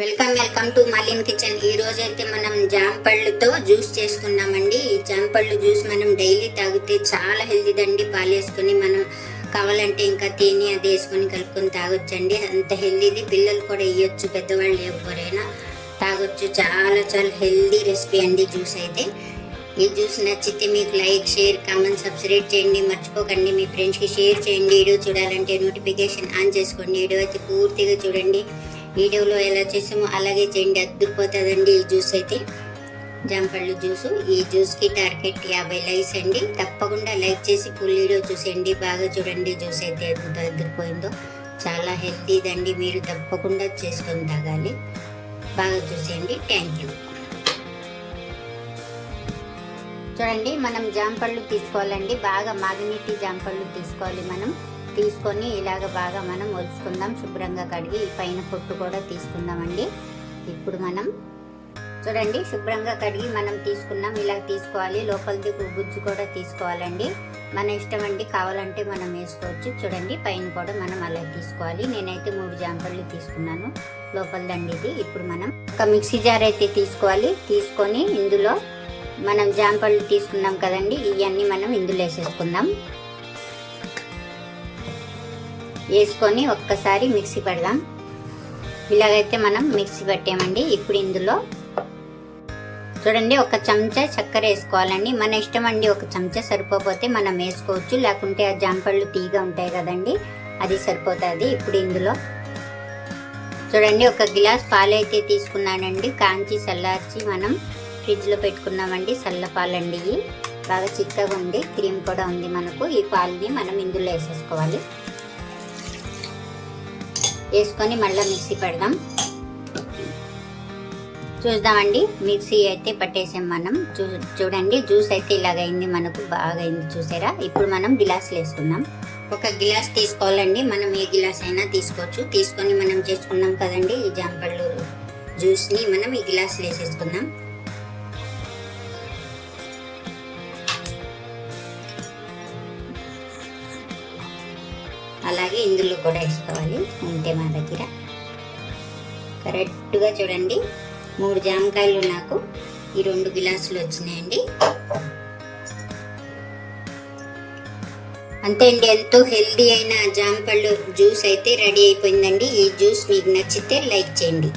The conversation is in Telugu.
Welcome welcome to Malin kitchen. ఈ రోజు అయితే మనం జామ పళ్ళుతో జ్యూస్ చేసుకున్నామండి. ఈ జామ పళ్ళు జ్యూస్ మనం డైలీ తాగితే చాలా హెల్దీ దండి పాలు వేసుకొని మనం కావాలంటే ఇంకా తేనె అది వేసుకొని కలుపుకొని తాగొచ్చండి. అంత హెల్దీది. పిల్లలు కూడా ఇవ్వచ్చు పెద్దవాళ్ళు ఎవరైనా తాగొచ్చు. చాలా చాలా హెల్దీ రెసిపీ అండి జ్యూస్ అయితే. ఈ జ్యూస్ నచ్చితే మీకు లైక్ షేర్ కామెంట్ సబ్స్క్రైబ్ చేయండి. మర్చిపోకండి మీ ఫ్రెండ్స్కి షేర్ చేయండి. వీడియో చూడాలంటే నోటిఫికేషన్ ఆన్ చేసుకోండి. వీడియో అయితే పూర్తిగా చూడండి. వీడియోలో ఎలా చేసామో అలాగే చేయండి. అద్దుకుపోతుందండి ఈ జ్యూస్ అయితే. జాంపళ్ళు జ్యూసు. ఈ జ్యూస్కి టార్గెట్ యాభై లైక్స్ అండి. తప్పకుండా లైక్ చేసి ఫుల్ వీడియో చూసేయండి. బాగా చూడండి జ్యూస్ అయితే ఎంత అద్దుకుపోయిందో చాలా హెల్తీదండి మీరు తప్పకుండా చేసుకొని తాగాలి. బాగా చూసేయండి. Thank you. చూడండి మనం జాంపళ్ళు తీసుకోవాలండి. బాగా మాగినీటి జాంపళ్ళు తీసుకోవాలి మనం. తీసుకొని ఇలాగ బాగా మనం ఒలుచుకుందాం శుభ్రంగా కడిగి పైన పొట్టు కూడా తీసుకుందామండి. ఇప్పుడు మనం చూడండి శుభ్రంగా కడిగి మనం తీసుకున్నాం. ఇలా తీసుకోవాలి. లోపలిది గుజ్జు కూడా తీసుకోవాలండి. మన ఇష్టం అండి కావాలంటే మనం వేసుకోవచ్చు. చూడండి పైన కూడా మనం అలా తీసుకోవాలి. నేనైతే మూడు జాంపళ్ళు తీసుకున్నాను. లోపలిదండి ఇది. ఇప్పుడు మనం ఒక మిక్సీ జార్ అయితే తీసుకోవాలి. తీసుకొని ఇందులో మనం జాంపళ్ళు తీసుకున్నాం కదండి ఇవన్నీ మనం ఇందులో వేసేసుకుందాం. వేసుకొని ఒక్కసారి మిక్సీ పెడదాం. ఇలాగైతే మనం మిక్సీ పెట్టామండి. ఇప్పుడు ఇందులో చూడండి ఒక చెంచా చక్కెర వేసుకోవాలండి. మన ఇష్టం అండి ఒక చెంచా సరిపోతే మనం వేసుకోవచ్చు. లేకుంటే ఆ జాంపళ్ళు తీగ ఉంటాయి కదండి అది సరిపోతుంది. ఇప్పుడు ఇందులో చూడండి ఒక గిలాస్ పాలు అయితే తీసుకున్నానండి. కాంచి చల్లార్చి మనం ఫ్రిడ్జ్లో పెట్టుకున్నామండి. చల్ల పాలండి. బాగా చిక్కగా ఉంది క్రీమ్ కూడా ఉంది మనకు. ఈ పాలని మనం ఇందులో వేసేసుకోవాలి. వేసుకొని మళ్ళీ మిక్సీ పెడదాం. చూద్దామండి మిక్సీ అయితే పట్టేసాం మనం. చూ చూడండి జ్యూస్ అయితే ఇలాగైంది మనకు బాగా అయింది చూసారా? ఇప్పుడు మనం గిలాసులు వేసుకుందాం. ఒక గిలాస్ తీసుకోవాలండి మనం ఏ గిలాస్ అయినా తీసుకోవచ్చు. తీసుకొని మనం చేసుకున్నాం కదండి ఈ జాంపళ్ళు జ్యూస్ని మనం ఈ గిలాసులు వేసేసుకుందాం. అలాగే ఇందులో కూడా వేసుకోవాలి ఉంటే మా దగ్గర. కరెక్ట్గా చూడండి. మూడు జామకాయలు నాకు. ఈ రెండు గిలాసులు వచ్చినాయండి. అంతే అండి ఎంతో హెల్దీ అయిన జామపళ్ళు జ్యూస్ అయితే రెడీ అయిపోయిందండి. ఈ జ్యూస్ మీకు నచ్చితే లైక్ చేయండి.